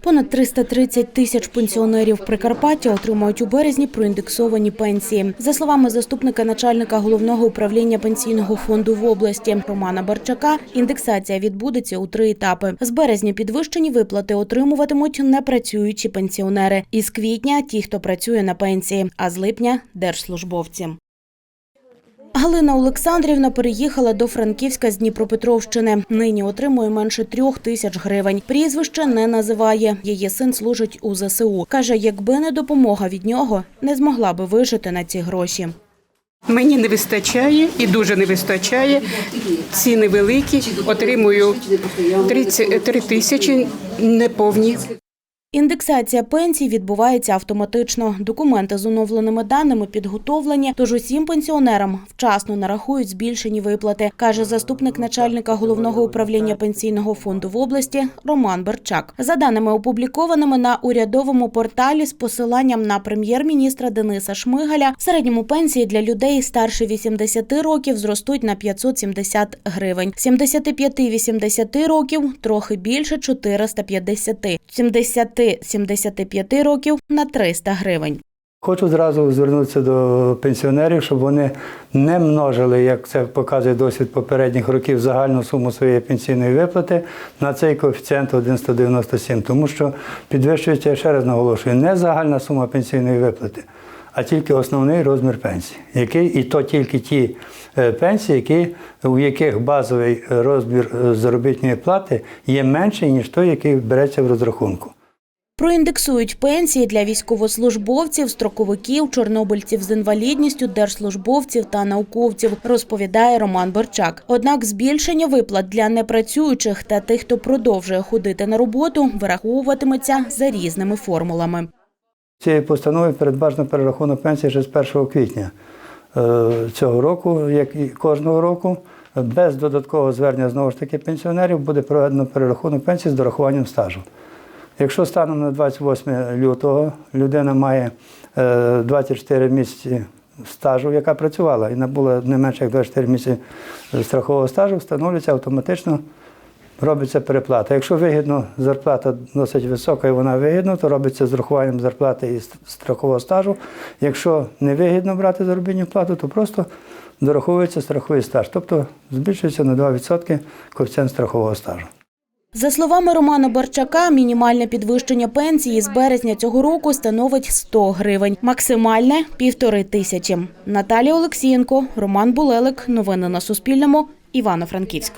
Понад 330 тисяч пенсіонерів Прикарпаття отримають у березні проіндексовані пенсії. За словами заступника начальника головного управління пенсійного фонду в області Романа Барчака, індексація відбудеться у три етапи. З березня підвищені виплати отримуватимуть непрацюючі пенсіонери. Із квітня ті, хто працює на пенсії, а з липня держслужбовці. Галина Олександрівна переїхала до Франківська з Дніпропетровщини. Нині отримує менше трьох тисяч гривень. Прізвище не називає. Її син служить у ЗСУ. Каже, якби не допомога від нього, не змогла би вижити на ці гроші. Мені не вистачає і дуже не вистачає. Ціни великі. Отримую 33 тисячі неповні. Індексація пенсій відбувається автоматично. Документи з оновленими даними підготовлені, тож усім пенсіонерам вчасно нарахують збільшені виплати, каже заступник начальника головного управління пенсійного фонду в області Роман Берчак. За даними опублікованими на урядовому порталі з посиланням на прем'єр-міністра Дениса Шмигаля, в середньому пенсії для людей старше 80 років зростуть на 570 гривень. 75-80 років трохи більше 450. 70-75 років на 300 гривень. Хочу зразу звернутися до пенсіонерів, щоб вони не множили, як це показує досвід попередніх років, загальну суму своєї пенсійної виплати на цей коефіцієнт 1,197, тому що підвищується, я ще раз наголошую, не загальна сума пенсійної виплати, а тільки основний розмір пенсії, який і то тільки ті е, пенсії, які, у яких базовий розмір е, заробітної плати є менший, ніж той, який береться в розрахунку. Проіндексують пенсії для військовослужбовців, строковиків, чорнобильців з інвалідністю, держслужбовців та науковців, розповідає Роман Борчак. Однак збільшення виплат для непрацюючих та тих, хто продовжує ходити на роботу, вираховуватиметься за різними формулами. Цією постановою передбачено перерахунок пенсії вже з 1 квітня е, цього року, як і кожного року. Без додаткового звернення знову ж таки пенсіонерів буде проведено перерахунок пенсії з дорахуванням стажу. Якщо станом на 28 лютого людина має е, 24 місяці стажу, яка працювала і набула не менше як 24 місяці страхового стажу, встановлюється автоматично робиться переплата. Якщо вигідно, зарплата досить висока і вона вигідна, то робиться з рахуванням зарплати і страхового стажу. Якщо не вигідно брати заробітну плату, то просто дораховується страховий стаж, тобто збільшується на 2% коефіцієнт страхового стажу. За словами Романа Барчака, мінімальне підвищення пенсії з березня цього року становить 100 гривень, максимальне – півтори тисячі. Наталія Олексієнко, Роман Булелик. Новини на Суспільному. Івано-Франківськ.